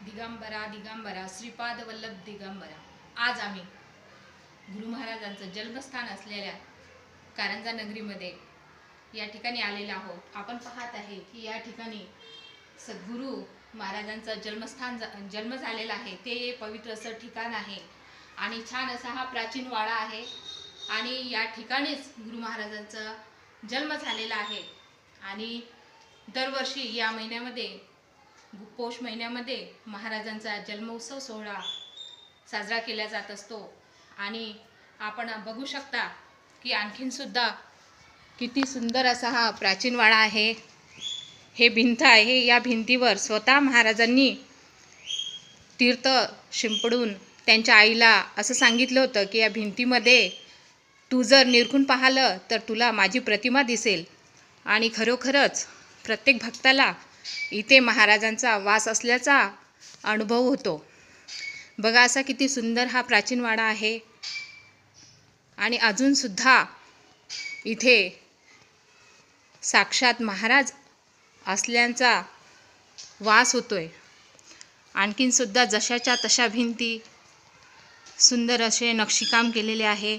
दिगंबरा दिगंबरा श्रीपाद वल्लभ दिगंबरा. आज आम्ही गुरु महाराजांचं जन्मस्थान असलेल्या कारंजा नगरीमध्ये या ठिकाणी आलेलो आहोत. आपण पाहत आहे की या ठिकाणी सद्गुरू महाराजांचं जन्मस्थान ज- जन्म झालेला आहे. ते पवित्र असं ठिकाण आहे आणि छान असा हा प्राचीन वाडा आहे आणि या ठिकाणीच गुरु महाराजांचा जन्म झालेला आहे. आणि दरवर्षी या महिन्यामध्ये पौष महिन्यामध्ये महाराजांचा जन्मोत्सव सोहळा साजरा केला जात असतो. आणि आपण बघू शकता की आणखीन सुद्धा किती सुंदर असा हा प्राचीन वाडा आहे. हे भिंत आहे. या भिंतीवर स्वतः महाराजांनी तीर्थ शिंपडून त्यांच्या आईला असं सांगितलं होतं की या भिंतीमध्ये तू जर निरखून पाहिलं तर तुला माझी प्रतिमा दिसेल. आणि खरोखरच प्रत्येक भक्ताला इथे महाराजांचा वास असल्याचा अनुभव होतो. बघा असा किती सुंदर हा प्राचीन वाडा आहे. आणि अजूनसुद्धा इथे साक्षात महाराज असल्यांचा वास होतोय. आणखीनसुद्धा जशाच्या तशा भिंती सुंदर असे नक्षीकाम केलेले आहे.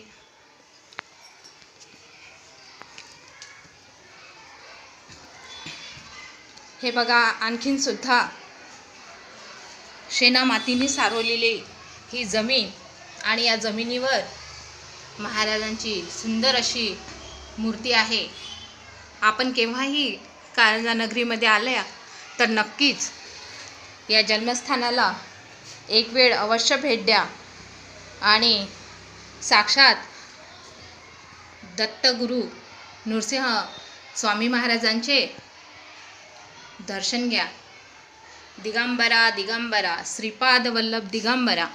हे बघा आणखीन सुद्धा शेणा मातीने सारवलेली ही जमीन आणि या जमिनीवर महाराजांची सुंदर अशी मूर्ती आहे. आपण केव्हाही कारंजा नगरीमध्ये आल्या तर नक्कीच या जन्मस्थानाला एक वेळ अवश्य भेट द्या आणि साक्षात दत्तगुरू नृसिंह स्वामी महाराजांचे दर्शन घ्या. दिगंबरा दिगंबरा. श्रीपाद वल्लभ दिगंबरा.